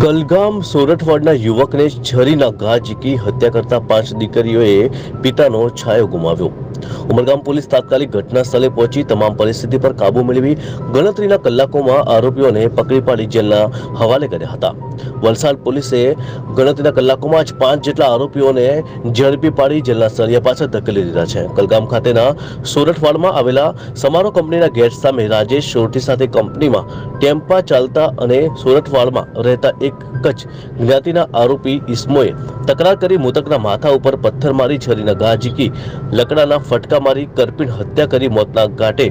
કલગામ સોરઠવાડના યુવકને છરીના ઘા ઝીકી હત્યા કરતા પાંચ દીકરીઓએ પિતાનો છાયો ગુમાવ્યો. ઉમરગામ પોલીસ તાત્કાલિક ઘટના સ્થળે પહોંચી તમામ પરિસ્થિતિ પર કાબુ મેળવી ગણતરીના કલાકોમાં આરોપીઓને પકડી પાડી જેલના હવાલે કર્યા હતા. વલસાડ પોલીસે ગણતરીના કલાકોમાં જ પાંચ જેટલા આરોપીઓને ઝડપી પાડી જેલના સળિયા પાછળ ધકેલી દીધા છે. કલગામ ખાતેના સોરઠવાડમાં આવેલા સમારો કંપનીના ગેટ સામે રાજેશ સોરઠી સાથે કંપનીમાં ટેમ્પા ચાલતા અને સોરઠવાડમાં રહેતા એક જ જ્ઞાતિના આરોપી ઇસ્મોએ તકરાર કરી મૃતકના માથા ઉપર પથ્થર મારી છરીના ઘા ઝીકી, લકડાના ફટકા મારી કરપીણ હત્યા કરી મોતના ઘાટે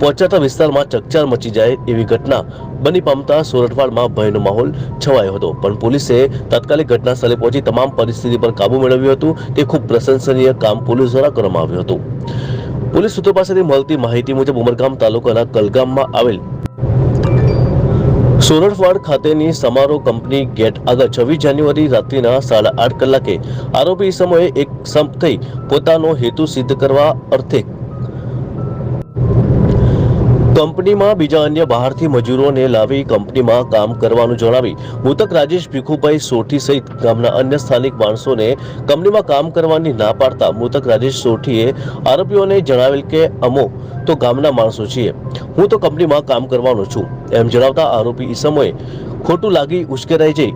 પહોંચાતા વિસ્તારમાં ચકચાર મચી જાય એવી ઘટના બની પામતા સોરઠવાડમાં ભયનો માહોલ છવાયો હતો. પણ પોલીસે તાત્કાલિક ઘટના પહોંચી તમામ પરિસ્થિતિ પર કાબુ મેળવ્યું હતું. તે ખૂબ પ્રશંસનીય કામ પોલીસ દ્વારા કરવામાં આવ્યું હતું. પોલીસ સૂત્રો પાસેથી મળતી માહિતી મુજબ ઉમરગામ તાલુકાના કલગામમાં આવેલ સોરઠવાડ ખાતેની સમારોહ કંપની ગેટ આગળ છવ્વીસ જાન્યુઆરી રાત્રિના સાડા આઠ કલાકે આરોપી સમયે એક સંપ થઈ પોતાનો હેતુ સિદ્ધ કરવા અર્થે કંપનીમાં બીજા અન્ય બહારથી મજૂરોને લાવી કંપનીમાં કામ કરવાનું જણાવી મૃતક રાજેશ ભીખુભાઈ સોઠી સહિત ગામના અન્ય સ્થાનિક માણસોને કંપનીમાં કામ કરવાની ના પાડતા મૃતક રાજેશ સોઠીએ આરોપીઓને જણાવેલ કે, અમો, તો ગામના માણસો છીએ. હું તો કંપનીમાં કામ કરવાનો છું. એમ જણાવતા આરોપી ઈસમોએ ખોટું લાગી ઉશ્કેરાઈ જઈ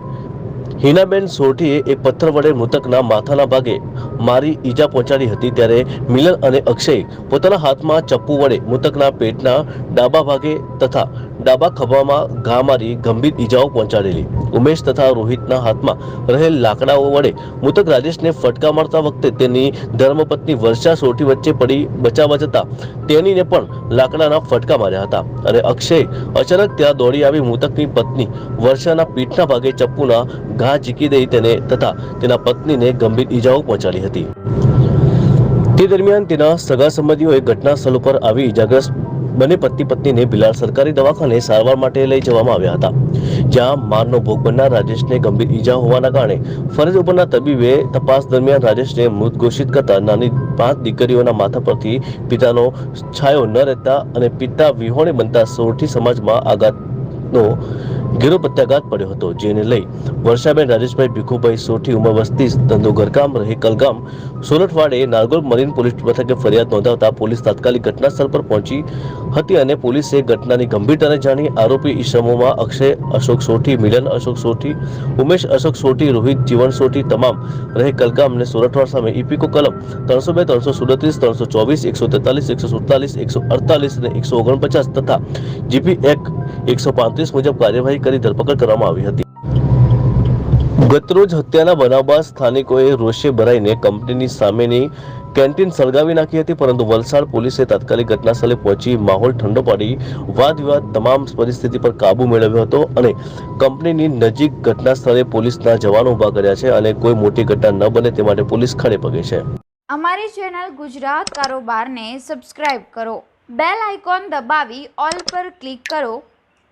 હિનાબેન સોઠીએ એક પથ્થર વડે મૃતકના માથાના ભાગે મારી ઈજા પહોંચાડી હતી ત્યારે મિલન અને અક્ષય પોતાના હાથમાં ચપ્પુ વડે મૃતકના પેટના ડાબા ભાગે તથા ડાબા ખભામાં ઘા મારી ગંભીર ઈજાઓ પહોંચાડેલી. ઉમેશ તથા રોહિતના હાથમાં રહેલ લાકડાઓ વડે મૃતક રાજેશને ફટકા મારતા વખતે તેની ધર્મપત્ની વર્ષા સોઠી વચ્ચે પડી બચાવવા જતા તેનીને પણ લાકડાના ફટકા માર્યા હતા અને અક્ષય અચાનક ત્યાં દોડી આવી મૃતકની પત્ની વર્ષાના પીઠના ભાગે ચપ્પુના ઘા ઝીકી દઈ તેને તથા તેના પત્નીને ગંભીર ઈજાઓ પહોંચાડી હતી. તે દરમિયાન તેના સગા સંબંધીઓએ ઘટના સ્થળ ઉપર આવી ઇજાગ્રસ્ત બંને પતિ પત્નીને બિલાડ સરકારી દવાખાને સારવાર માટે લઈ જવામાં આવ્યા હતા, જ્યાં મારનો ભોગ બનનાર રાજેશને ગંભીર ઈજા હોવાના કારણે ફરજ ઉપરના તબીબે તપાસ દરમિયાન રાજેશને મૃત ઘોષિત કરતા નાની પાંચ દીકરીઓના માથા પરથી પિતાનો છાયો ન રહેતા અને પિતા વિહોણે બનતા સોરઠી સમાજમાં આઘાતનો ઘેરો પ્રત્યાઘાત પડ્યો હતો, જેને લઈ વર્ષાબેન રાજેશભાઈ ભીખુભાઈ સોઠી, ઉમર વસ્તી ધંધો ઘરકામ, રહે કલગામ સોરઠવાડે નારગોલ મરીન પોલીસ મથકે ફરિયાદ નોંધાવતા પોલીસ તાત્કાલિક ઘટના સ્થળ પર પહોંચી હતી અને પોલીસે ઘટનાની ગંભીરતાને જાણી આરોપી ઈસમોમાં અક્ષય અશોક સોઠી, મિલન અશોક સોઠી, ઉમેશ અશોક સોઠી, રોહિત જીવન સોઠી તમામ રહે કલગામ અને સોરઠવાડ સામે ઇપિકો કલમ ત્રણસો બે, ત્રણસો સુડત્રીસ, ત્રણસો ચોવીસ, એકસો તેતાલીસ, એકસો સુડતાલીસ, એકસો અડતાલીસ અને એકસો ઓગણપચાસ તથા જીપી એક એકસો પાંત્રીસ મુજબ કાર્યવાહી કરી ધરપકડ કરવામાં આવી હતી. ગતરોજ હત્યાના બનાવ બાદ સ્થાનિકોએ રોષે ભરાઈને કંપનીની સામેની કેન્ટીન સળગાવી નાખી હતી, પરંતુ વલસાડ પોલીસે તાત્કાલિક ઘટનાસ્થળે પહોંચી માહોલ ઠંડો પાડી વાદ વિવાદ તમામ પરિસ્થિતિ પર કાબુ મેળવ્યો હતો અને કંપનીની નજીક ઘટના સ્થળે પોલીસના જવાનો ઊભા કર્યા છે અને કોઈ મોટી ઘટના ન બને તે માટે પોલીસ ખડે પગે છે. અમારી ચેનલ ગુજરાત કારોબારને સબસ્ક્રાઇબ કરો, બેલ આઇકોન દબાવી ઓલ પર ક્લિક કરો